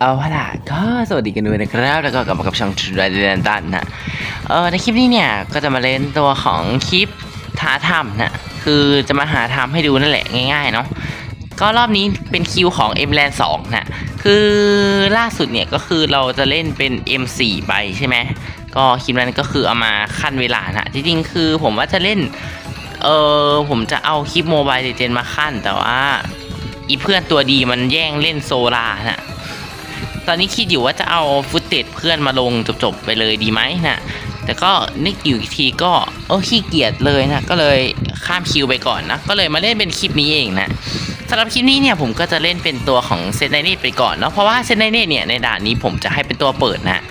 เอาล่ะก็สวัสดีกันด้วยนะครับ แล้วก็กลับมากับช่องทร a ด n ตันนะเออในคลิปนี้เนี่ยก็จะมาเล่นตัวของคลิปท้าทำนะคือจะมาหาทำให้ดูนั่นแหละง่ายๆเนาะก็รอบนี้เป็นคิวของ M Land 2นะคือล่าสุดเนี่ยก็คือเราจะเล่นเป็น M4 ไปใช่ไหมก็คลิปนั้นก็คือเอามาขั้นเวลานะจริงๆคือผมว่าจะเล่นเออผมจะเอาคลิปโมบายเจนมาขั้นแต่ว่าอีเพื่อนตัวดีมันแย่งเล่นโซลานะ ตอนนี้คิดอยู่ว่าจะเอาฟุตเตจเพื่อนมาลงจบๆไปเลยดีไหมนะแต่ก็นึกอยู่อีกทีก็เออขี้เกียจเลยนะก็เลยข้ามคิวไปก่อนนะก็เลยมาเล่นเป็นคลิปนี้เองนะสำหรับคลิปนี้เนี่ยผมก็จะเล่นเป็นตัวของเซนไนเนตไปก่อนเนาะเพราะว่าเซนไนเนตเนี่ยในด่านนี้ผมจะให้เป็นตัวเปิดนะ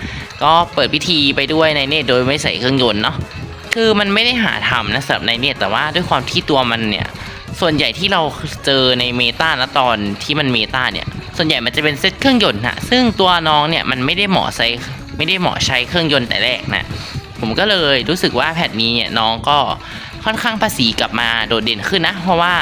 ก็เปิดพิธีไปด้วยไนเนตโดยไม่ใส่เครื่องยนต์เนาะคือมันไม่ได้หาทำนะสำหรับไนเนตแต่ว่าด้วยความที่ตัวมันเนี่ยส่วนใหญ่ที่เราเจอในเมตาและตอนที่มันเมตาเนี่ย ส่วนใหญ่มันจะเป็นเซตเครื่องยนต์นะซึ่งตัวน้องเนี่ยมันไม่ได้เหมาะใช้ไม่ได้เหมาะใช้เครื่องยนต์แต่แรกนะผมก็เลยรู้สึกว่าแพทนี้เนี่ยน้องก็ค่อนข้างภาษีกลับมาโดดเด่นขึ้นนะ เพราะว่า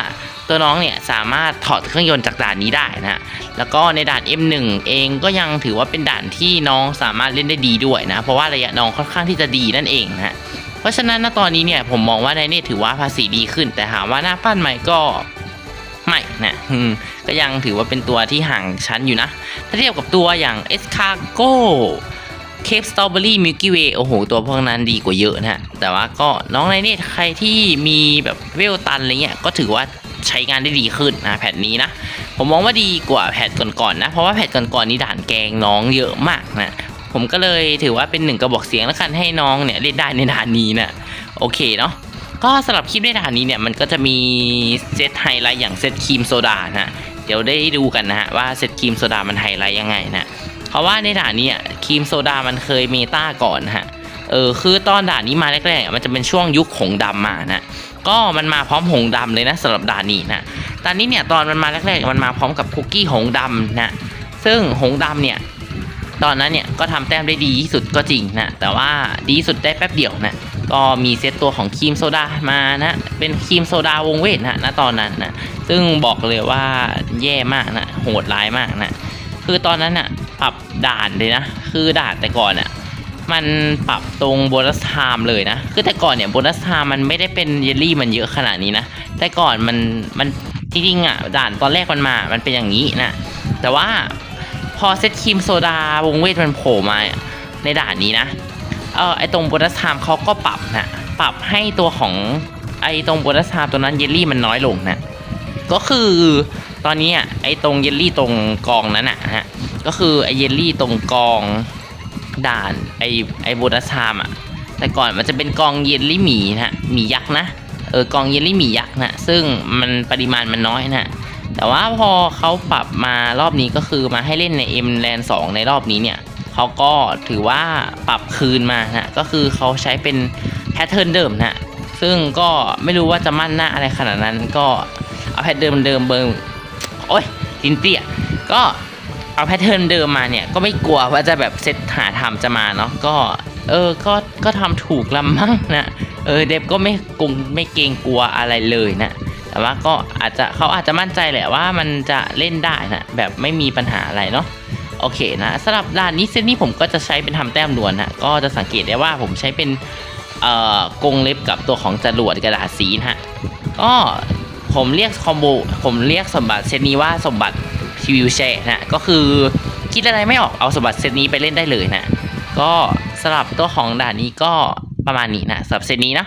ตัวน้องเนี่ยสามารถถอดเครื่องยนต์จากด่านนี้ได้นะแล้วก็ในด่าน M1 เองก็ยังถือว่าเป็นด่านที่น้องสามารถเล่นได้ดีด้วยนะ เพราะว่าระยะน้องค่อนข้างที่จะดีนั่นเองนะเพราะฉะนั้นณตอนนี้เนี่ยผมมองว่าในนี่ถือว่าภาษีดีขึ้น แต่ถาว่าหน้าปั้นใหม่ก็ ม่นะก็ยังถือว่าเป็นตัวที่ห่างชั้นอยู่นะ ถ้าเทียบกับตัวอย่างเอสคาโกเคปสตรอเบอรี่มิลกี้เวย์โอ้โห ตัวพวกนั้นดีกว่าเยอะนะแต่ว่าก็น้องในนี่ใครที่มีแบบเวลตันอะไรเงี้ยก็ถือว่าใช้งานได้ดีขึ้นนะแผ่นนี้นะ ผมมองว่าดีกว่าแผ่นก่อนๆนะ เพราะว่าแผ่นก่อนๆนี่ด่านแกงน้องเยอะมากนะผมก็เลยถือว่าเป็นหนึ่งกระบอกเสียงแล้วกันให้น้องเนี่ยเล่นได้ในด่านนี้นะโอเคเนาะ ก็สำหรับคลิปในด่านนี้เนี่ย มันก็จะมีเซตไฮไลท์อย่างเซตครีมโซดานะเดี๋ยวได้ดูกันนะฮะว่าเซตครีมโซดามันไฮไลท์ยังไงนะเพราะว่าในด่านนี้ครีมโซดามันเคยเมตาก่อนนะฮะเออคือตอนด่านนี้มาแรกๆมันจะเป็นช่วงยุคหงดำมานะก็มันมาพร้อมหงดำเลยนะสำหรับด่านนี้นะด่านนี้เนี่ยตอนมันมาแรกๆมันมาพร้อมกับคุกกี้หงดำนะซึ่งหงดำเนี่ยตอนนั้นเนี่ยก็ทำแต้มได้ดีที่สุดก็จริงนะแต่ว่าดีที่สุดได้แป๊บเดียวนะ ก็มีเซตตัวของครีมโซดามานะ เป็นครีมโซดาวงเวทนะณตอนนั้นนะซึ่งบอกเลยว่าแย่มากนะโหดร้ายมากนะคือตอนนั้นน่ะปรับด่านเลยนะ คือด่านแต่ก่อนอะมันปรับตรงโบนัสไทม์เลยนะ คือแต่ก่อนเนี่ยโบนัสไทม์มันไม่ได้เป็นเยลลี่มันเยอะขนาดนี้นะ แต่ก่อนมันมันจริงๆอะด่านตอนแรกมันมา มันเป็นอย่างนี้นะ แต่ว่าพอเซตครีมโซดาวงเวทมันโผล่มาในด่านนี้นะ เออไอตรงโบนัสไทม์เขาก็ปรับนะปรับให้ตัวของไอตรงโบนัสไทม์ตัวนั้นเยลลี่มันน้อยลงนะก็คือตอนนี้ไอตรงเยลลี่ตรงกองนั้นอะฮะก็คือไอเยลลี่ตรงกองด่านไอไอโบนัสไทม์อะแต่ก่อนมันจะเป็นกองเยลลี่หมีนะหมียักษ์นะเออกองเยลลี่หมียักษ์นะซึ่งมันปริมาณมันน้อยนะแต่ว่าพอเขาปรับมารอบนี้ก็คือมาให้เล่นใน M Land 2ในรอบนี้เนี่ยเขาก็ถือว่า ปรับคืนมานะก็คือเขาใช้เป็นแพทเทิร์นเดิมนะซึ่งก็ไม่รู้ว่าจะมั่นหน้าอะไรขนาดนั้นก็เอาแพทเทิร์นเดิมเบิร์โอ้ยลินเตี้ยก็เอาแพทเทิร์นเดิมมาเนี่ยก็ไม่กลัวว่าจะแบบเซตหาทำจะมาเนาะก็เออก็ก็ทำถูกลำมั้งนะเออเดฟก็ไม่กงไม่เกรงกลัวอะไรเลยนะแต่ว่าก็อาจจะเขาอาจจะมั่นใจแหละว่ามันจะเล่นได้นะแบบไม่มีปัญหาอะไรเนาะ โอเคนะสำหรับด่านนี้เซตนี้ผมก็จะใช้เป็นทำแต้มดวนนะก็จะสังเกตได้ว่าผมใช้เป็นเอ่อกรงเล็บกับตัวของจรวดกระดาษสีนะฮะก็ผมเรียกคอมโบผมเรียกสมบัติเซตนี้ว่าสมบัติวิวแชร์นะก็คือคิดอะไรไม่ออกเอาสมบัติเซตนี้ไปเล่นได้เลยนะก็สำหรับตัวของด่านนี้ก็ประมาณนี้นะสำหรับเซตนี้นะ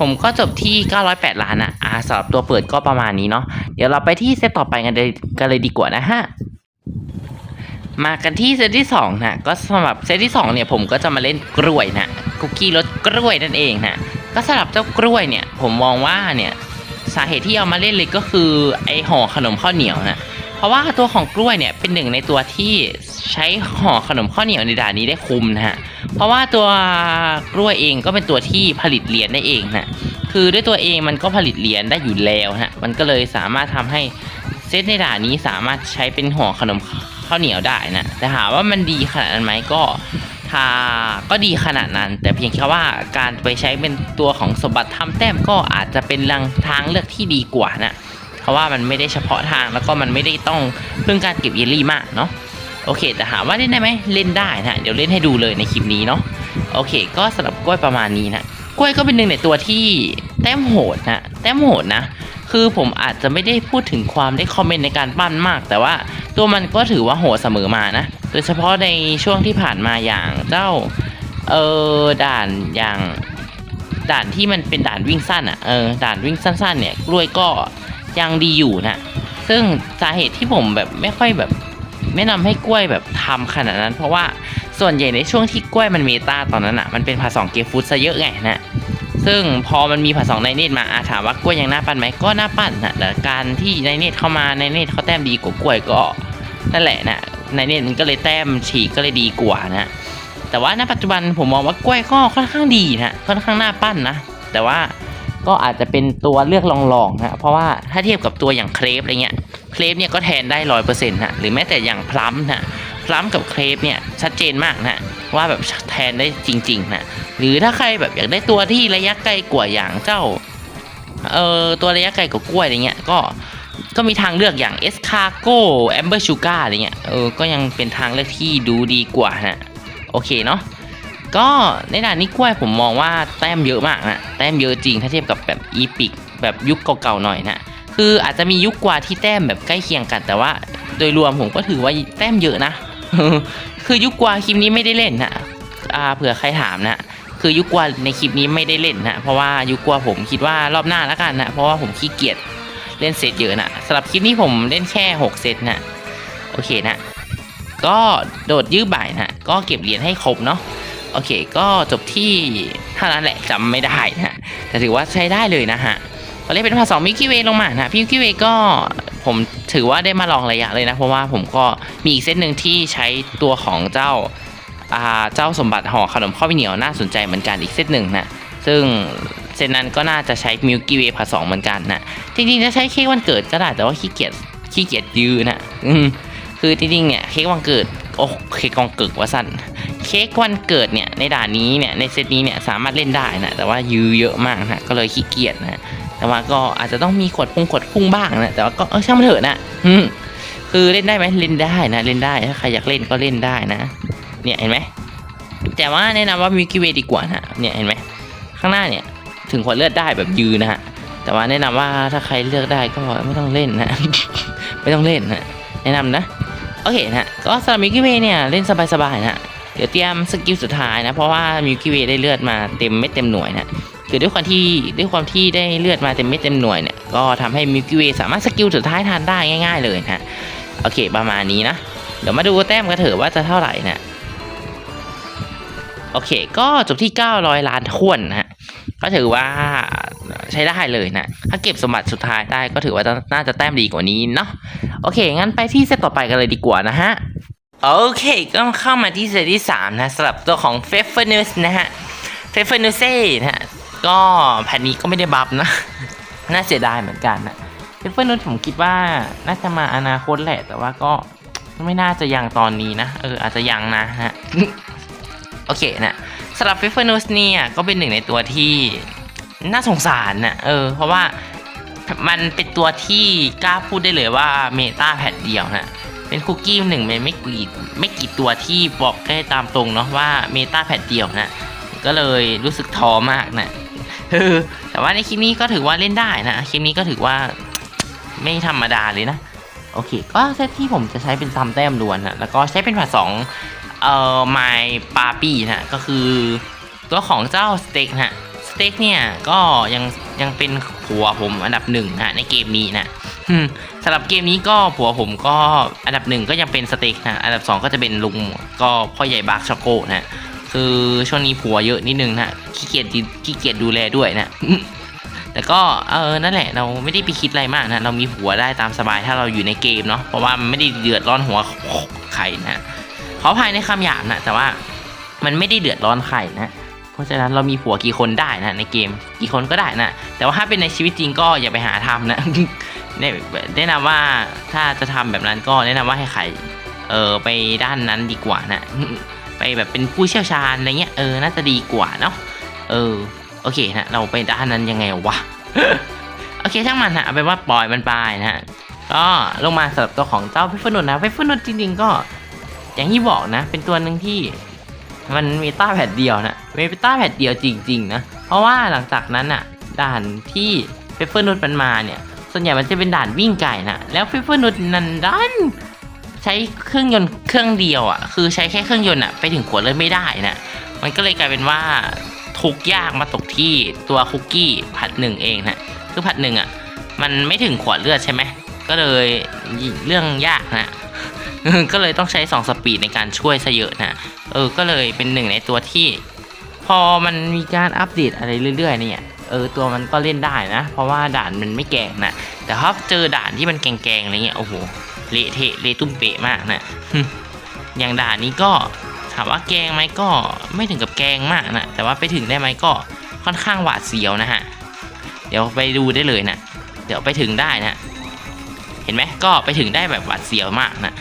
ผมก็จบที่ 908 ล้านนะอ่าสำหรับตัวเปิดก็ประมาณนี้เนาะเดี๋ยวเราไปที่เซตต่อไปกันเลยกันเลยดีกว่านะฮะ มากันที่เซตที่2นะก็สำหรับเซตที่2เนี่ยผมก็จะมาเล่นกล้วยนะคุกกี้รสกล้วยนั่นเองนะก็สำหรับเจ้ากล้วยเนี่ยผมมองว่าเนี่ยสาเหตุที่เอามาเล่นเลยก็คือไอห่อขนมข้าวเหนียวนะเพราะว่าตัวของกล้วยเนี่ยเป็นหนึ่งในตัวที่ใช้ห่อขนมข้าวเหนียวในด่านนี้ได้คุ้มนะฮะเพราะว่าตัวกล้วยเองก็เป็นตัวที่ผลิตเหรียญได้เองนะคือด้วยตัวเองมันก็ผลิตเหรียญได้อยู่แล้วฮะมันก็เลยสามารถทำให้เซตในด่านนี้สามารถใช้เป็นห่อขนม ข้าวเหนียวได้นะแต่ถามว่ามันดีขนาดนั้นไหมก็ถ้าก็ดีขนาดนั้น แต่เพียงแค่ว่าการไปใช้เป็นตัวของสมบัติทำแต้มก็อาจจะเป็นลังทางเลือกที่ดีกว่านะเพราะว่ามันไม่ได้เฉพาะทางแล้วก็มันไม่ได้ต้องเรื่งการเก็บเยลลี่มากเนาะโอเค แต่ถามว่าเล่นได้ไหมเล่นได้นะเดี๋ยวเล่นให้ดูเลยในคลิปนี้เนาะโอเค ก็สำหรับกล้วยประมาณนี้นะกล้วยก็เป็นหนึ่งในตัวที่แต้มโหดนะแต้มโหดนะ คือผมอาจจะไม่ได้พูดถึงความได้คอมเมนต์ในการปั้นมาก แต่ว่าตัวมันก็ถือว่าโหดเสมอมานะ โดยเฉพาะในช่วงที่ผ่านมาอย่างเจ้าเออด่านอย่างด่านที่มันเป็นด่านวิ่งสั้นอะเออด่านวิ่งสั้น ๆ เนี่ยกล้วยก็ยังดีอยู่นะซึ่งสาเหตุที่ผมแบบไม่ค่อยแบบแนะนำให้กล้วยแบบทำขนาดนั้น เพราะว่าส่วนใหญ่ในช่วงที่กล้วยมันเมตาตอนนั้นอะมันเป็นผาสองเกมฟุตซะเยอะไงนะ ซึ่งพอมันมีผาสองในเนตมาอาถามว่ากล้วยยังน่าปั้นไหมก็น่าปั้นนะแต่การที่ในเนตเข้ามาในเนตเขาแต้มดีกว่ากล้วยก็นั่นแหละนะในเนตมันก็เลยแต้มฉีกก็เลยดีกว่านะแต่ว่าณปัจจุบันผมมองว่ากล้วยก็ค่อนข้างดีนะค่อนข้างน่าปั้นนะแต่ว่าก็อาจจะเป็นตัวเลือกลองๆนะเพราะว่าถ้าเทียบกับตัวอย่างเครปอะไรเงี้ยเครปเนี่ยก็แทนได้ร้อยเปอร์เซ็นต์นะหรือแม้แต่อย่างพลัมนะ ลัมกับเครปเนี่ยชัดเจนมากนะว่าแบบแทนได้จริงๆนะหรือถ้าใครแบบอยากได้ตัวที่ระยะไกลกว่าอย่างเจ้าเอ่อตัวระยะไกลกว่ากล้วยอะไรเงี้ยก็ก็มีทางเลือกอย่างเอสคาโกแอมเบอร์ชูการอะไรเงี้ยเออก็ยังเป็นทางเลือกที่ดูดีกว่านะโอเคเนาะก็ในด่านนี้กล้วยผมมองว่าแต้มเยอะมากนะแต้มเยอะจริงถ้าเทียบกับแบบอีพิกแบบยุคเก่าๆหน่อยนะคืออาจจะมียุคกว่าที่แต้มแบบใกล้เคียงกัน แต่ว่าโดยรวมผมก็ถือว่าแต้มเยอะนะ คือยุคกว่าคลิปนี้ไม่ได้เล่นนะอ่าเผื่อใครถามนะคือยุคกว่าในคลิปนี้ไม่ได้เล่นนะเพราะว่ายุคกว่าผมคิดว่ารอบหน้าแล้วกันนะเพราะว่าผมขี้เกียจเล่นเซตเยอะนะสำหรับคลิปนี้ผมเล่นแค่6เซตนะโอเคนะ ก็โดดยื้อบ่ายนะก็เก็บเหรียญให้ครบเนาะโอเค ก็จบที่เท่านั้นแหละจำไม่ได้นะแต่ถือว่าใช้ได้เลยนะฮะ ตอนแรกเป็นภาษามิกกี้เวลงมานะพี่มิกกี้เวก็ผมถือว่าได้มาลองระยะเลยนะ เพราะว่าผมก็มีอีกเซตหนึ่งที่ใช้ตัวของเจ้าเจ้าสมบัติห่อขนมข้าวเหนียวน่าสนใจเหมือนกันอีกเซตหนึ่งนะซึ่งเซตนั้นก็น่าจะใช้มิลกี้เวย์ผสมเหมือนกันนะจริงๆจะใช้เค้กวันเกิดก็ได้แต่ว่าขี้เกียจขี้เกียจยือนะอืมคือจริงๆเนี่ยเค้กวันเกิดโอ้เค้กวันเกิดว่าสั้นเค้กวันเกิดเนี่ยในด่านนี้เนี่ยในเซตนี้เนี่ยสามารถเล่นได้นะแต่ว่ายื้อเยอะมากนะก็เลยขี้เกียจนะ แต่ว่าก็อาจจะต้องมีขวดพุ่งขวดพุ่งบ้างนะ แต่ว่าก็เออช่างมันเถอะนะคือเล่นได้ไหมเล่นได้นะ เล่นได้ถ้าใครอยากเล่นก็เล่นได้นะ เนี่ยเห็นไหมแต่ว่าแนะนำว่ามิกิเวดีกว่านะเนี่ยเห็นไหมข้างหน้าเนี่ย ถึงขวดเลือดได้แบบยืนนะฮะแต่ว่าแนะนำว่าถ้าใครเลือกได้ก็ไม่ต้องเล่นนะ ไม่ต้องเล่นนะแนะนำนะโอเคนะก็สำหรับมิกิเวเนี่ยเล่นสบายๆนะเดี๋ยวเตรียมสกิลสุดท้ายนะ เพราะว่ามิวกี้เวได้เลือดมาเต็มเม็ดเต็มหน่วยนะ คือด้วยความที่ด้วยความที่ได้เลือดมาเต็มเม็ดเต็มหน่วยเนี่ยก็ทำให้มิวกี้เวสามารถสกิลสุดท้ายทานได้ง่าย ๆ เลยนะโอเคประมาณนี้นะเดี๋ยวมาดูแต้มกันเถอะว่าจะเท่าไหร่นะโอเค ก็จบที่ 900 ล้านทวนนะฮะก็ถือว่าใช้ได้เลยนะ ถ้าเก็บสมบัติสุดท้ายได้ก็ถือว่าน่าจะแต้มดีกว่านี้เนาะโอเค งั้นไปที่เซตต่อไปกันเลยดีกว่านะฮะ โอเค ก็เข้ามาที่เซตที่ 3 นะสำหรับตัวของเฟฟเฟอร์นูสนะฮะเฟฟเฟอร์นูเซ่นะฮะ ก็แผ่นนี้ก็ไม่ได้บัฟนะ น่าเสียดายเหมือนกันนะเฟฟเฟอร์นูสผมคิดว่าน่าจะมาอนาคตแหละ แต่ว่าก็ไม่น่าจะยังตอนนี้นะ เอออาจจะยังนะฮะ โอเคนะสำหรับเฟฟเฟอร์นูสเนี่ยก็เป็นหนึ่งในตัวที่น่าสงสารนะเออ เพราะว่ามันเป็นตัวที่กล้าพูดได้เลยว่าเมตาแพทเดียวนะเป็นคุกกี้หนึ่งในไม่กี่ไม่กี่ตัวที่บอกได้ตามตรงเนาะว่าเมตาแพทเดียวนะก็เลยรู้สึกท้อมากนะ เออแต่ว่าในคลิปนี้ก็ถือว่าเล่นได้นะ คลิปนี้ก็ถือว่าไม่ธรรมดาเลยนะ โอเค ก็เซตที่ผมจะใช้เป็นซัมแต้มล้วนนะ แล้วก็ใช้เป็นผัดสองเอ่อไมปาปี้นะ ก็คือตัวของเจ้าสเต็กนะสเต็กเนี่ยก็ยังยังเป็นผัวผมอันดับหนึ่งนะในเกมนี้นะสำหรับเกมนี้ก็ผัวผมก็อันดับหนึ่งก็ยังเป็นสเต็กนะ อันดับสองก็จะเป็นลุงก็พ่อใหญ่บาร์กช็อกโกนะ คือช่วงนี้ผัวเยอะนิดนึงนะขี้เกียจดีขี้เกียจดูแลด้วยนะแต่ก็เออนั่นแหละเราไม่ได้ไปคิดอะไรมากนะเรามีผัวได้ตามสบายถ้าเราอยู่ในเกมเนาะเพราะว่ามันไม่ได้เดือดร้อนหัวใครนะขออภัยในคำหยาบนะแต่ว่ามันไม่ได้เดือดร้อนใครนะเพราะฉะนั้นเรามีผัวกี่คนได้นะในเกมกี่คนก็ได้นะแต่ว่าถ้าเป็นในชีวิตจริงก็อย่าไปหาทำนะแนะแนะนำว่าถ้าจะทำแบบนั้นก็แนะนำว่าให้ใครเออไปด้านนั้นดีกว่านะ ไปแบบเป็นผู้เชี่ยวชาญอะไรเงี้ยเออน่าจะดีกว่าเนาะเออโอเคนะเราไปด้านนั้นยังไงวะโอเคช่างมันนะเอาเป็นว่าปล่อยมันไปนะฮะก็ลงมาสำหรับตัวของเจ้าเพฟเฟอร์นุนนะเพฟเฟอร์นุนจริงๆก็ อย่างที่บอกนะ เป็นตัวหนึ่งที่มันมีต้าแพดเดียวนะมีต้าแพดเดียวจริงๆนะเพราะว่าหลังจากนั้นอะด่านที่เปเปอร์นุชมันมาเนี่ย ส่วนใหญ่มันจะเป็นด่านวิ่งไก่นะแล้วเปเปอร์นุชนันดัน ใช้เครื่องยนต์เครื่องเดียวอะคือใช้แค่เครื่องยนต์อะไปถึงขวดเลยไม่ได้นะมันก็เลยกลายเป็นว่าทุกยากมาตกที่ตัวคุกกี้ผัดหนึ่งเองนะคือผัดหนึ่งอะมันไม่ถึงขวดเลือดใช่ไหมก็เลยเรื่องยากนะก็เลยต้องใช้ 2 สปีดในการช่วยซะเยอะนะเออก็เลยเป็นหนึ่งในตัวที่ พอมันมีการอัปเดตอะไรเรื่อย ๆ เนี่ยเออตัวมันก็เล่นได้นะ เพราะว่าด่านมันไม่แกงนะแต่ถ้าเจอด่านที่มันแกงๆอะไรเงี้ยโอ้โห เละเทะเละตุ้มเปะมากนะอย่างด่านนี้ก็ถามว่าแกงไหมก็ไม่ถึงกับแกงมากนะแต่ว่าไปถึงได้ไหมก็ค่อนข้างหวาดเสียวนะฮะเดี๋ยวไปดูได้เลยนะเดี๋ยวไปถึงได้นะเห็นไหมก็ไปถึงได้แบบหวาดเสียวมากนะ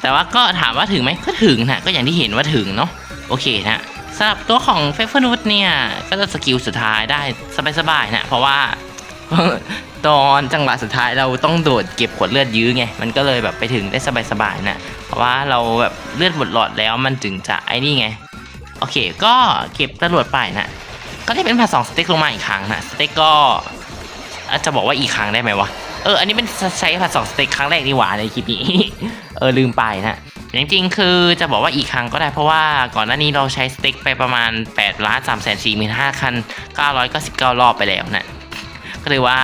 แต่ว่าก็ถามว่าถึงไหมก็ถึงนะก็อย่างที่เห็นว่าถึงเนาะโอเคนะสำหรับตัวของเฟฟเฟอร์นูตเนี่ยก็จะสกิลสุดท้ายได้สบายๆนะเพราะว่า ตอนจังหวะสุดท้ายเราต้องโดดเก็บขวดเลือดยื้อไง มันก็เลยแบบไปถึงได้สบายๆนะเพราะว่าเราแบบเลือดหมดหลอดแล้วมันถึงจะไอ้นี่ไง โอเค ก็เก็บตำรวจไปนะก็ได้เป็นผัดสองสเต็กลงมาอีกครั้งนะสเต็กก็จะบอกว่าอีกครั้งได้ไหมวะเอออันนี้เป็นใช้ผัดสองสเต็กครั้งแรกนี่หว่าในคลิปนี้เออลืมไปนะจริงๆ คือจะบอกว่าอีกครั้งก็ได้เพราะว่าก่อนหน้านี้เราใช้สเต็กไปประมาณ8ล้าน3 4 4 5คัน999รอบไปแล้วนะ ก็เลยว่า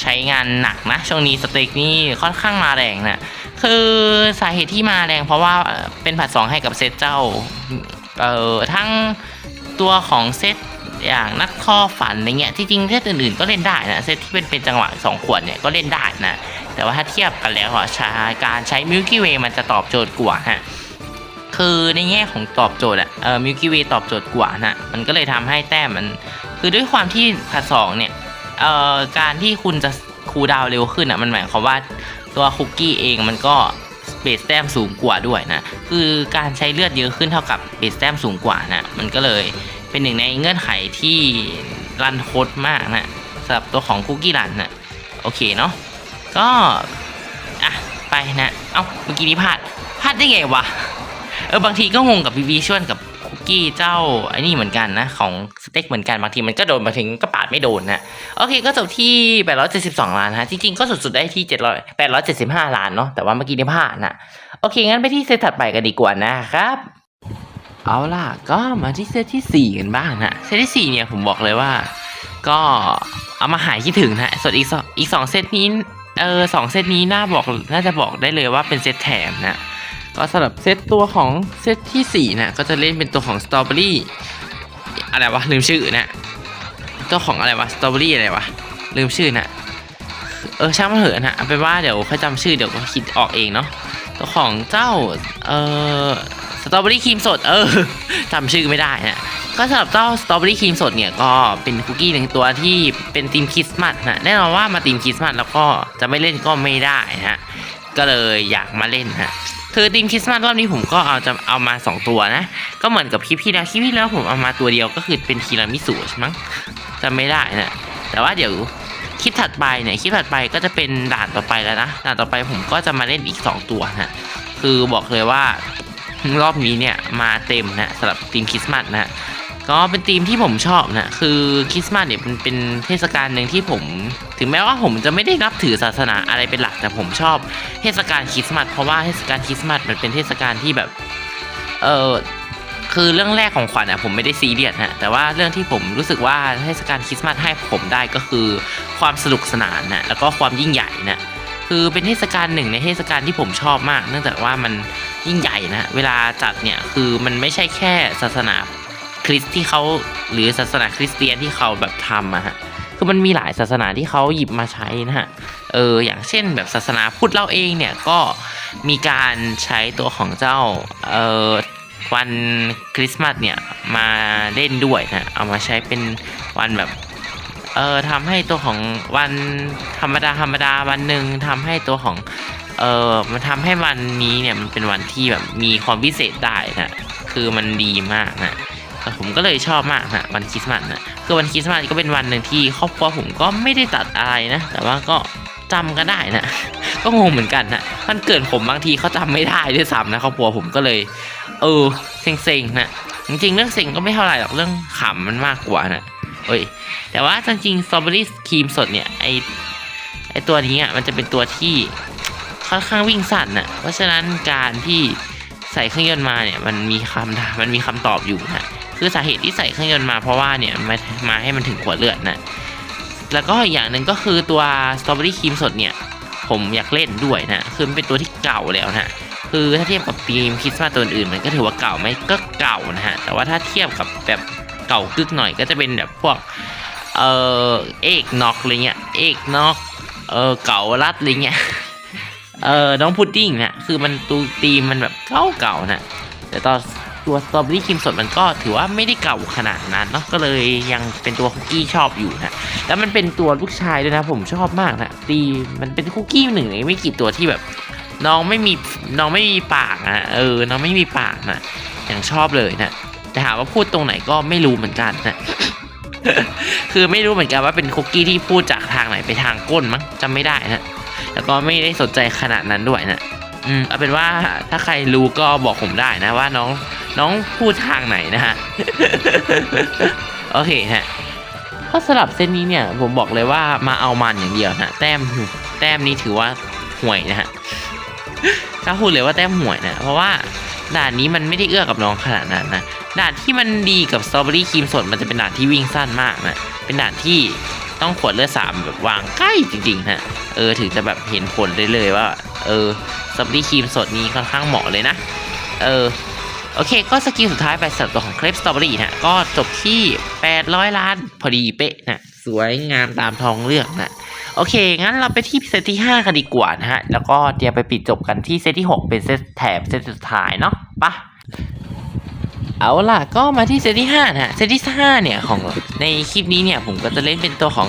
ใช้งานหนักนะ ช่วงนี้สเต็กนี่ค่อนข้างมาแรงนะคือสาเหตุที่มาแรงเพราะว่าเป็นผัดสองให้กับเซตเจ้าเอ่อทั้งตัวของเซตอย่างนักข้อฝันอะไรเงี้ยที่จริงเซตอื่นๆก็เล่นได้นะเซตที่เป็นเป็นจังหวะสองขวดเนี่ยก็เล่นได้นะแต่ว่าถ้าเทียบกันแล้วอะช้การใช้มิลกี้เวย์มันจะตอบโจทย์กว่าฮะคือในแง่ของตอบโจทย์อะเออมิลกี้เวย์ตอบโจทย์กว่านะมันก็เลยทำให้แต้มมัน คือด้วยความที่ผัดสองเนี่ย เอ่อการที่คุณจะคูดาวเร็วขึ้นอะมันหมายความว่าตัวคุกกี้เองมันก็เบสแต้มสูงกว่าด้วยนะ คือการใช้เลือดเยอะขึ้นเท่ากับเบสแต้มสูงกว่านะ มันก็เลยเป็นหนึ่งในเงื่อนไขที่รันโคตรมากนะสำหรับตัวของคุกกี้รันนะโอเคเนาะก็อะไปนะ เอ้าเมื่อกี้นี้พลาดพลาดได้ไงวะเออบางทีก็งงกับวีวีชวลกับ กี้เจ้าไอ้นี่เหมือนกันนะ ของสเต็กเหมือนกันบางทีมันก็โดนบางทีก็ปาดไม่โดนนะโอเคก็จบที่ 872 ล้านฮะจริงๆ ก็สุดๆได้ที่ 700 875 ล้านเนาะแต่ว่าเมื่อกี้นี่พลาดนะโอเค งั้นไปที่เซตถัดไปกันดีกว่านะครับเอาล่ะก็มาที่เซตที่4กันบ้างนะเซตที่4เนี่ยผมบอกเลยว่า ก็เอามาหายคิดถึงนะส่วนอีกสองอีกสองเซตนี้เออสองเซตนี้น่าบอกน่าจะบอกได้เลยว่าเป็นเซตแถมนะ ก็สำหรับเซตตัวของเซตที่4นะก็จะเล่นเป็นตัวของสตรอเบอรี่อะไรวะลืมชื่อนะตัวของอะไรวะสตรอเบอรี่อะไรวะลืมชื่อนะเออช่างมันเถอะนะเอาเป็นว่าเดี๋ยวค่อยจำชื่อเดี๋ยวก็คิดออกเองเนาะตัวของเจ้าเออสตรอเบอรี่ครีมสดเออจำชื่อไม่ได้นะก็สำหรับเจ้าสตรอเบอรี่ครีมสดเนี่ยก็เป็นคุกกี้หนึ่งตัวที่เป็นธีมคริสต์มาสนะแน่นอนว่ามาธีมคริสต์มาสแล้วก็จะไม่เล่นก็ไม่ได้นะฮะก็เลยอยากมาเล่นฮะ คือทีมคริสต์มาสรอบนี้ผมก็เอาจะเอามา 2 ตัวนะ ก็เหมือนกับคลิปที่แล้วคลิปที่แล้วผมเอามาตัวเดียวก็คือเป็นทีรามิสุใช่มั้งจำไม่ได้นะแต่ว่าเดี๋ยวคลิปถัดไปเนี่ยคลิปถัดไปก็จะเป็นด่านต่อไปแล้วนะด่านต่อไปผมก็จะมาเล่นอีก 2 ตัวนะคือบอกเลยว่ารอบนี้เนี่ยมาเต็มนะสำหรับทีมคริสต์มาสนะ ก็เป็นธีมที่ผมชอบนะคือคริสต์มาสเนี่ยมันเป็นเทศกาลหนึ่งที่ผม ถึงแม้ว่าผมจะไม่ได้นับถือศาสนาอะไรเป็นหลักแต่ผมชอบเทศกาลคริสต์มาสเพราะว่าเทศกาลคริสต์มาสมันเป็นเทศกาลที่แบบเออคือเรื่องแรกของขวัญอะผมไม่ได้ซีเรียสนะแต่ว่าเรื่องที่ผมรู้สึกว่าเทศกาลคริสต์มาสให้ผมได้ก็คือความสนุกสนานนะแล้วก็ความยิ่งใหญ่นะคือเป็นเทศกาลหนึ่งในเทศกาลที่ผมชอบมาก เนื่องจากว่ามันยิ่งใหญ่นะเวลาจัดเนี่ยคือมันไม่ใช่แค่ศาสนา คริสต์ที่เขาหรือศาสนาคริสเตียนที่เขาแบบทำอะฮะคือมันมีหลายศาสนาที่เขาหยิบมาใช้นะฮะเอออย่างเช่นแบบศาสนาพุทธเราเองเนี่ยก็มีการใช้ตัวของเจ้าเออวันคริสต์มาสเนี่ยมาเล่นด้วยนะเอามาใช้เป็นวันแบบเออทำให้ตัวของวันธรรมดาธรรมดาวันหนึ่งทำให้ตัวของเออมันทำให้วันนี้เนี่ยมันเป็นวันที่แบบมีความพิเศษได้นะคือมันดีมากนะ ผมก็เลยชอบมากนะวันคริสต์มาสนะคือวันคริสต์มาสก็เป็นวันหนึ่งที่ครอบครัวผมก็ไม่ได้ตัดอะไรนะ แต่ว่าก็จำก็ได้นะก็งงเหมือนกันนะมันเกิดผมบางทีเขาจำไม่ได้ด้วยซ้ำนะครอบครัวผมก็เลย เออเซ็งๆนะจริงๆเรื่องเซ็งก็ไม่เท่าไหร่หรอกเรื่องขำมันมากกว่านะเอ้ยแต่ว่าจริงๆสตรอเบอรี่ครีมสดเนี่ยไอไอตัวนี้อะมันจะเป็นตัวที่ค่อนข้างวิ่งสั่นน่ะเพราะฉะนั้นการที่ใส่เครื่องยนต์มาเนี่ยมันมีคำมันมีคำตอบอยู่นะ คือสาเหตุที่ใส่เครื่องยนต์มาเพราะว่าเนี่ยมามาให้มันถึงขวดเลือดนะแล้วก็อีกอย่างหนึ่งก็คือตัวสตรอเบอรี่ครีมสดเนี่ยผมอยากเล่นด้วยนะคือมันเป็นตัวที่เก่าแล้วนะคือถ้าเทียบกับปีมคริสต์มาสตัวอื่นมันก็ถือว่าเก่าไหมก็เก่านะฮะแต่ว่าถ้าเทียบกับแบบเก่ากึกหน่อยก็จะเป็นแบบพวกเอ่อเอกน็อกอะไรเงี้ยเอกน็อกเออเก่ารัดอะไรเงี้ยเออน้องพุดดิ้งนะคือมันตูตีมมันแบบเก่าเก่าๆนะแต่ตอน ตัวสตรอเบอรี่ครีมสดมันก็ถือว่าไม่ได้เก่าขนาดนั้นเนาะก็เลยยังเป็นตัวคุกกี้ชอบอยู่นะแล้วมันเป็นตัวลูกชายด้วยนะผมชอบมากนะตีมันเป็นคุกกี้หนึ่งในไม่กี่ตัวที่แบบ น้องไม่มีน้องไม่มีปากนะเออน้องไม่มีปากนะอย่างชอบเลยนะแต่ถามว่าพูดตรงไหนก็ไม่รู้เหมือนกันนะคือไม่รู้เหมือนกันว่าเป็นคุกกี้ที่พูดจากทางไหนไปทางก้นมั้งจำไม่ได้นะแล้วก็ไม่ได้สนใจขนาดนั้นด้วยนะ อืมเอาเป็นว่าถ้าใครรู้ก็บอกผมได้นะว่าน้องน้องพูดทางไหนนะฮะ โอเคฮะก็สลับเส้นนี้เนี่ยผมบอกเลยว่ามาเอามันอย่างเดียวนะแต้มแต้มนี้ถือว่าห่วยนะฮะถ้าพูดเลยว่าแต้มห่วยนะเพราะว่าด่านนี้มันไม่ได้เอื้อกับน้องขนาดนั้นนะด่านที่มันดีกับสตรอเบอรี่ครีมสดมันจะเป็นด่านที่วิ่งสั้นมากนะเป็นด่านที่ต้องขวดเลือดสามแบบวางใกล้จริงๆนะเออถึงจะแบบเห็นผลได้เลยว่า เออ สตรอเบอรี่ครีมสดนี้ค่อนข้างเหมาะเลยนะ เออ โอเค ก็สกิลสุดท้ายไปสำหรับตัวของเครปสตรอเบอรี่นะ ก็จบที่ 800 ล้านพอดีเป๊ะนะ สวยงามตามทองเรื่องนะโอเค งั้นเราไปที่เซตที่ 5 กันดีกว่านะฮะ แล้วก็เดี๋ยวไปปิดจบกันที่เซตที่ 6 เป็นเซตแถบเซตสุดท้ายเนาะปะเอาล่ะ ก็มาที่เซตที่5นะฮะ เซตที่ 5 เนี่ย ของในคลิปนี้เนี่ย ผมก็จะเล่นเป็นตัวของ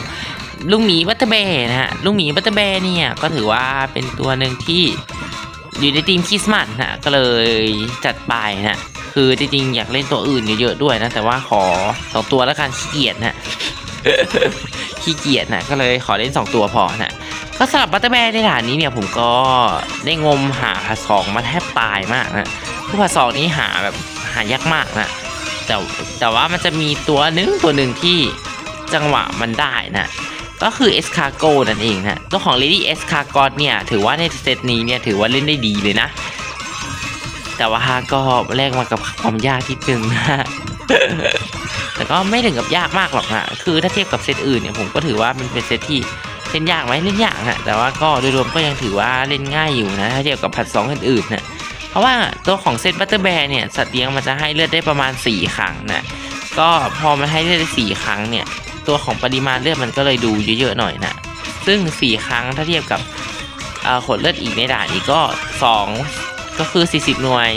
ลุงหมีบัตเตอร์แบร์นะฮะ ลุงหมีบัตเตอร์แบร์เนี่ย ก็ถือว่าเป็นตัวหนึ่งที่ อยู่ในทีมคริสต์มาสนะก็เลยจัดไปนะคือจริงๆอยากเล่นตัวอื่นเยอะๆด้วยนะ แต่ว่าขอสองตัวแล้วกันขี้เกียจนะขี้เกียจนะก็เลยขอเล่น 2 ตัวพอนะก็สำหรับบัตเตอร์แบร์ในฐานนี้เนี่ยผมก็ได้งมหาผาสองมาแทบตายมากนะคือผาสองนี้หาแบบหายากมากนะแต่แต่ว่ามันจะมีตัวหนึงตัวหนึ่งที่จังหวะมันได้นะ ก็คือเอสคาโกนั่นเองนะตัวของ Lady e s c a r g o เนี่ย ถือว่าในเซตนี้เนี่ย ถือว่าเล่นได้ดีเลยนะ แต่ว่าก็แลกมากับความยากที่ตึงนะแต่ก็ไม่ถึงกับยากมากหรอกนะคือถ้าเทียบกับเซตอื่นเนี่ยผมก็ถือว่ามันเป็นเซตที่เล่นยากไหมเล่นยากนะแต่ว่าก็โดยรวมก็ยังถือว่าเล่นง่ายอยู่นะถ้าเทียบกับผัดสองอื่นๆนะเพราะว่าตัวของเซตบัตเตอร์แบร์เนี่ยสัตว์เลี้ยงมันจะให้เลือดได้ประมาณ 4 ครั้งนะก็พอมันให้เลือดได้4ครั้งเนี่ย ตัวของปริมาณเลือดมันก็เลยดูเยอะๆหน่อยนะ ซึ่ง 4 ครั้งถ้าเทียบกับขวดเลือดอีกในด่านนี้ก็ 2 ก็คือ 40 หน่วย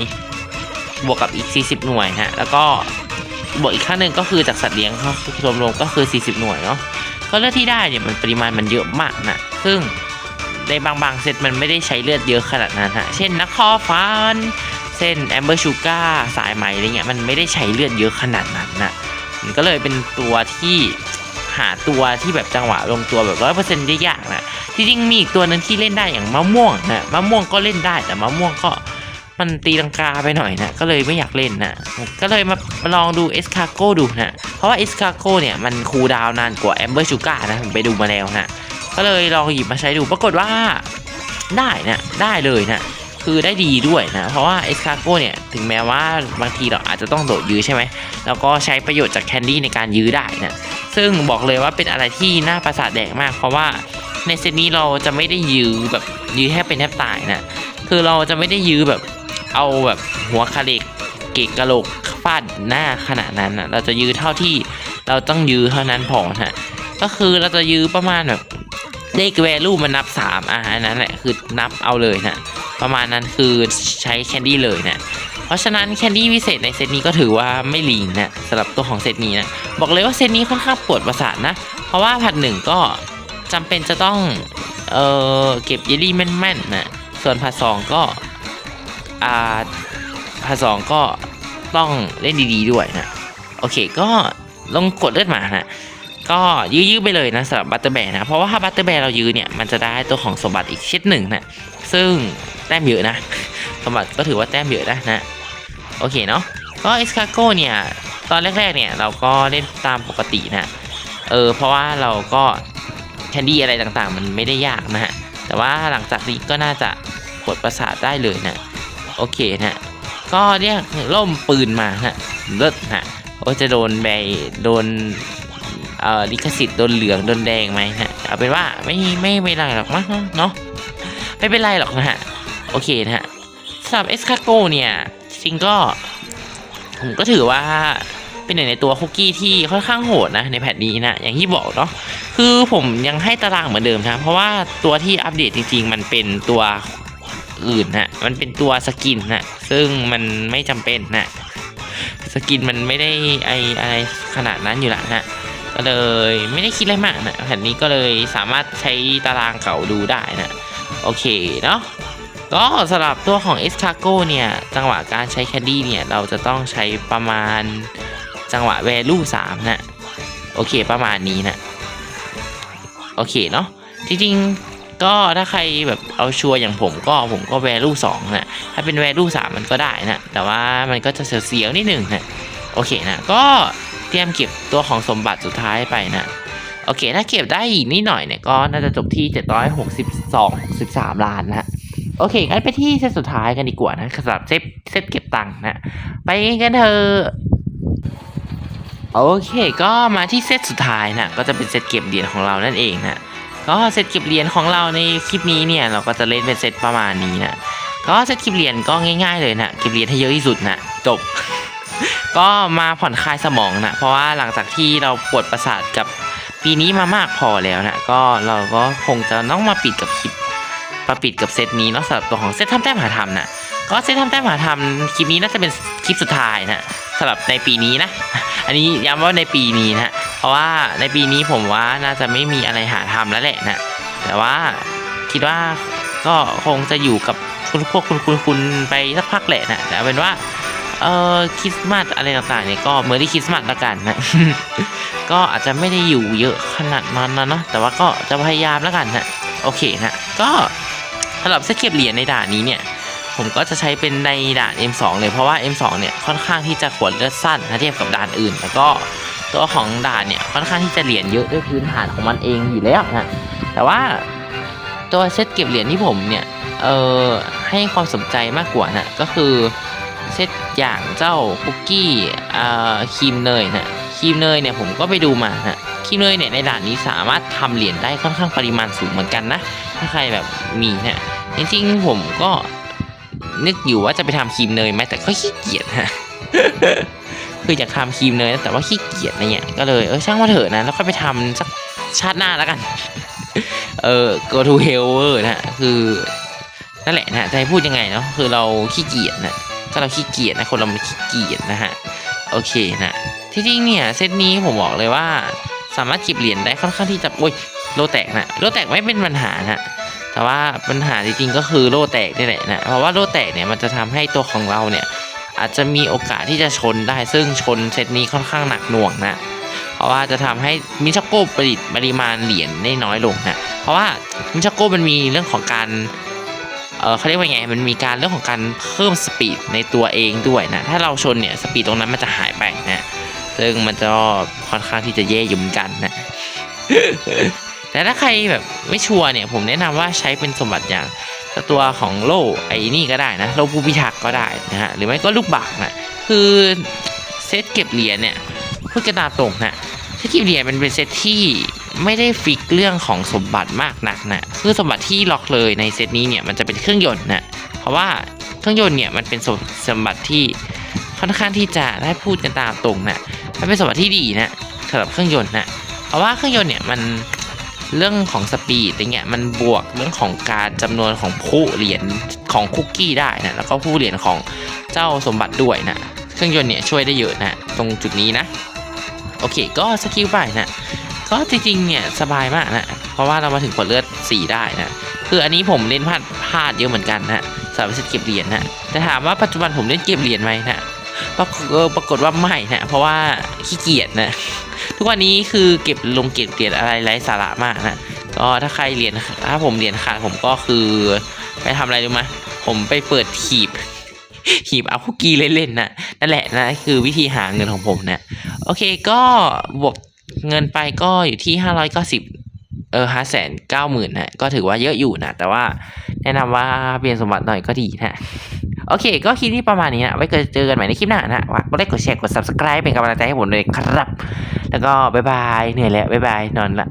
บวกกับอีก 40 หน่วยฮะแล้วก็บวกอีกข้างหนึ่งก็คือจากสัตว์เลี้ยงเขารวมๆก็คือ 40 หน่วยเนาะก็เลือดที่ได้เนี่ยมันปริมาณมันเยอะมากนะซึ่งในบางบางๆเซตมันไม่ได้ใช้เลือดเยอะขนาดนั้นฮะเช่นนักคอฟันเส้นแอมเบอร์ชูการ์สายไหมอะไรเงี้ยมันไม่ได้ใช้เลือดเยอะขนาดนั้นนะมันก็เลยเป็นตัวที่ หาตัวที่แบบจังหวะลงตัวแบบร้อยเปอร์เซ็นต์ได้ยากนะที่จริงมีอีกตัวหนึงที่เล่นได้อย่างมะม่วงนะมะม่วงก็เล่นได้แต่มะม่วงก็มันตีลังกาไปหน่อยนะ ก็เลยไม่อยากเล่นนะ ก็เลยมาลองดูเอสคาโกดูนะ เพราะว่าเอสคาโกเนี่ยมันคูลดาวน์นานกว่าแอมเบอร์ชูการ์นะ ผมไปดูมาแล้วนะ ก็เลยลองหยิบมาใช้ดู ปรากฏว่าได้นะ ได้เลยนะ คือได้ดีด้วยนะ เพราะว่าเอสคาโกเนี่ย ถึงแม้ว่าบางทีเราอาจจะต้องโดดยื้อใช่ไหม แล้วก็ใช้ประโยชน์จากแคนดี้ในการยื้อได้นะ ซึ่งบอกเลยว่าเป็นอะไรที่น่าประสาทแดกมาก เพราะว่าในเซตนี้เราจะไม่ได้ยื้อแบบยื้อแทบเป็นแทบตายนะคือเราจะไม่ได้ยื้อแบบเอาแบบหัวคาเล็กเกะกะโหลกฟาดหน้าขนาดนั้นนะเราจะยื้อเท่าที่เราต้องยื้อเท่านั้นพอนะก็คือเราจะยื้อประมาณแบบเลขแวลูมันนับสามอะอันนั้นแหละคือนับเอาเลยนะประมาณนั้นคือใช้แคนดี้เลยนะ เพราะฉะนั้นแคนดี้วิเศษในเซตนี้ก็ถือว่าไม่ลีนนะสำหรับตัวของเซตนี้นะบอกเลยว่าเซตนี้ค่อนข้างปวดประสาทนะ เพราะว่าผัดหนึ่งก็จำเป็นจะต้องเออเก็บเยลลี่แม่นๆนะส่วนผัดสองก็อ่าพาสองก็ต้องเล่นดีๆด้วยนะโอเคก็ลงกดเลือดมานะก็ยื้อๆไปเลยนะสำหรับบัตเตอร์แบร์นะ เพราะว่าถ้าบัตเตอร์แบร์เรายื้อเนี่ยมันจะได้ตัวของสมบัติอีกชิ้นหนึ่งนะซึ่งแต้มเยอะนะสมบัติก็ถือว่าแต้มเยอะนะนะ โอเคเนาะก็เอสคาโกเนี่ย ตอนแรกๆเนี่ยเราก็เล่นตามปกตินะเออเพราะว่าเราก็แคนดี้อะไรต่างๆ มันไม่ได้ยากนะฮะ แต่ว่าหลังจากนี้ก็น่าจะกดประสาทได้เลยนะ โอเคนะก็เรียกล่มปืนมานะเลิศนะโอ้จะโดนใบโดนเอ่อลิขสิทธิ์โดนเหลืองโดนแดงไหมฮะเอาเป็นว่าไม่ไม่ไม่เป็นไรหรอกมั้งเนาะไม่เป็นไรหรอกนะฮะ โอเคนะฮะสำหรับเอสคาโกเนี่ย จริงก็ ผมก็ถือว่าเป็นหนึ่งในตัวคุกกี้ที่ค่อนข้างโหดนะในแพทนี้นะ อย่างที่บอกเนาะคือผมยังให้ตารางเหมือนเดิมนะเพราะว่าตัวที่อัปเดตจริง ๆ มันเป็นตัวอื่นนะมันเป็นตัวสกินนะซึ่งมันไม่จำเป็นนะสกินมันไม่ได้ไออะไรขนาดนั้นอยู่ละนะก็เลยไม่ได้คิดอะไรมากนะแผ่นนี้ก็เลยสามารถใช้ตารางเก่าดูได้นะ โอเคเนาะ ก็สำหรับตัวของ e s c a r g o เนี่ย จังหวะการใช้แคดดี้เนี่ย เราจะต้องใช้ประมาณจังหวะ value 3 นะ โอเคประมาณนี้นะ โอเคเนาะจริงๆก็ถ้าใครแบบเอาชัวร์อย่างผมก็ผมก็ value 2 นะ ถ้าเป็น value 3 มันก็ได้นะ แต่ว่ามันก็จะเสียวๆนิดหนึ่งนะโอเคนะ ก็เตรียมเก็บตัวของสมบัติสุดท้ายไปนะโอเค ถ้าเก็บได้อีกนิดหน่อยเนี่ย ก็น่าจะจบที่ 762 63ล้านนะ โอเคงั้นไปที่เซตสุดท้ายกันดีกว่านะสำหรับเซตเซตเก็บตังค์นะ ไปกันเถอะโอเค ก็มาที่เซตสุดท้ายนะก็จะเป็นเซตเก็บเหรียญของเรานั่นเองนะก็เซตเก็บเหรียญของเราในคลิปนี้เนี่ยเราก็จะเล่นเป็นเซตประมาณนี้นะก็เซตเก็บเหรียญก็ง่าย ๆเลยนะเก็บเหรียญให้เยอะที่สุดนะจบ ก็มาผ่อนคลายสมองนะเพราะว่าหลังจากที่เราปวดประสาทกับปีนี้มามากพอแล้วนะก็เราก็คงจะต้องมาปิดกับคลิป มาปิดกับเซตนี้เนาะสำหรับตัวของเซตทำแต้มหาธรรมนะก็เซตทำแต้มหาธรรมคลิปนี้น่าจะเป็นคลิปสุดท้ายนะสำหรับในปีนี้นะ อันนี้ย้ำว่าในปีนี้นะเพราะว่าในปีนี้ผมว่าน่าจะไม่มีอะไรหาทำแล้วแหละนะแต่ว่าคิดว่าก็คงจะอยู่กับคุณพวกคุณคุณคุณไปสักพักแหละนะแต่เป็นว่าเออคริสต์มาสอะไรต่างๆเนี่ยก็เมื่อที่คริสต์มาสละกันนะ ก็อาจจะไม่ได้อยู่เยอะขนาดนั้นนะเนาะแต่ว่าก็จะพยายามแล้วกันนะโอเคนะก็ สำหรับเซตเก็บเหรียญในด่านนี้เนี่ยผมก็จะใช้เป็นในด่าน M2 เลยเพราะว่า M2 เนี่ยค่อนข้างที่จะขวดเลือดสั้นถ้าเทียบกับด่านอื่น แล้วก็ตัวของด่านเนี่ยค่อนข้างที่จะเหรียญเยอะด้วยพื้นฐานของมันเองอยู่แล้วนะแต่ว่าตัวเซตเก็บเหรียญที่ผมเนี่ยเออให้ความสนใจมากกว่านะก็คือเซตอย่างเจ้าคุกกี้อ่าครีมเนยนะครีมเนยเนี่ยผมก็ไปดูมานะครีมเนยเนี่ยในด่านนี้สามารถทำเหรียญได้ค่อนข้างปริมาณสูงเหมือนกันนะ ถ้าใครแบบมีเนี่ยจริงๆผมก็นึกอยู่ว่าจะไปทำครีมเนยไหมแต่ก็ขี้เกียจฮะคืออยากทำครีมเนยแต่ว่าขี้เกียจอะไรเงี้ยก็เลยเออช่างมาเถอะนะแล้วค่อยไปทำสักชาติหน้าแล้วกัน เออ go to heller นะฮะคือนั่นแหละนะฮะจะให้พูดยังไงเนาะคือเราขี้เกียจนะก็เราขี้เกียจนะคนเรามันขี้เกียจนะฮะโอเคนะที่จริงเนี่ยเซตนี้ผมบอกเลยว่าสามารถเก็บเหรียญได้ค่อนข้างที่จะโอ้ย โลแตกนะโลแตกไม่เป็นปัญหานะแต่ว่าปัญหาจริงๆก็คือโลแตกนี่แหละนะเพราะว่าโลแตกเนี่ยมันจะทำให้ตัวของเราเนี่ยอาจจะมีโอกาสที่จะชนได้ซึ่งชนเซตนี้ค่อนข้างหนักหน่วงนะเพราะว่าจะทำให้มิชโก้ผลิตปริมาณเหรียญได้น้อยลงนะเพราะว่ามิชโก้มันมีเรื่องของการเออเขาเรียกว่าไงมันมีการเรื่องของการเพิ่มสปีดในตัวเองด้วยนะถ้าเราชนเนี่ยสปีดตรงนั้นมันจะหายไปนะซึ่งมันจะค่อนข้างที่จะแย่อยู่เหมือนกันนะ แต่ถ้าใครแบบไม่ชัวร์เนี่ย ผมแนะนำว่าใช้เป็นสมบัติอย่างตัวของโล่ไอ้นี่ก็ได้นะโล่ผู้พิทักษ์ก็ได้นะฮะหรือไม่ก็ลูกบากนะคือเซตเก็บเหรียญเนี่ยพูดกันตามตรงนะเซตเก็บเหรียญมันเป็นเซตที่ไม่ได้ฟิกเรื่องของสมบัติมากนักนะคือสมบัติที่ล็อกเลยในเซตนี้เนี่ยมันจะเป็นเครื่องยนต์นะเพราะว่าเครื่องยนต์เนี่ยมันเป็นสมสมบัติที่ค่อนข้างที่จะได้พูดกันตามตรงนะมันเป็นสมบัติที่ดีนะสำหรับเครื่องยนต์นะเพราะว่าเครื่องยนต์เนี่ยมัน เรื่องของสปีดอะไรเงี้ยมันบวกเรื่องของการจำนวนของผู้เหรียญของคุกกี้ได้นะแล้วก็ผู้เหรียญของเจ้าสมบัติด้วยนะเครื่องยนต์เนี่ยช่วยได้เยอะนะตรงจุดนี้นะโอเคก็สกิลไปนะก็จริงๆเนี่ยสบายมากนะเพราะว่าเรามาถึงผลเลือด 4 ได้นะคืออันนี้ผมเล่นพลาดพลาดเยอะเหมือนกันนะสำหรับเก็บเหรียญนะแต่ถามว่าปัจจุบันผมเล่นเก็บเหรียญไหมนะปรปรากฏว่าไม่นะเพราะว่าขี้เกียจนะ ทุกวันนี้คือเก็บลงเก็บเกียรติอะไรไร้สาระมากนะ ก็ถ้าใครเรียนถ้าผมเรียนขาดผมก็คือไปทำอะไรรู้ไหมผมไปเปิดหีบหีบเอาคุกกี้เล่นๆนะนั่นแหละนะคือวิธีหาเงินของผมนะ โอเคก็บวกเงินไปก็อยู่ที่ห้าร้อย เออห้าแสนเก้าหมื่นนะก็ถือว่าเยอะอยู่นะ แต่ว่าแนะนำว่าเปลี่ยนสมบัติหน่อยก็ดีนะโอเค ก็คลิปนี้ประมาณนี้นะ ไว้เจอกันใหม่ในคลิปหน้านะฝากกดไลค์กดแชร์กด subscribe เป็นกำลังใจให้ผมเลยครับ แล้วก็บ๊ายบาย เหนื่อยแล้วบ๊ายบาย นอนละ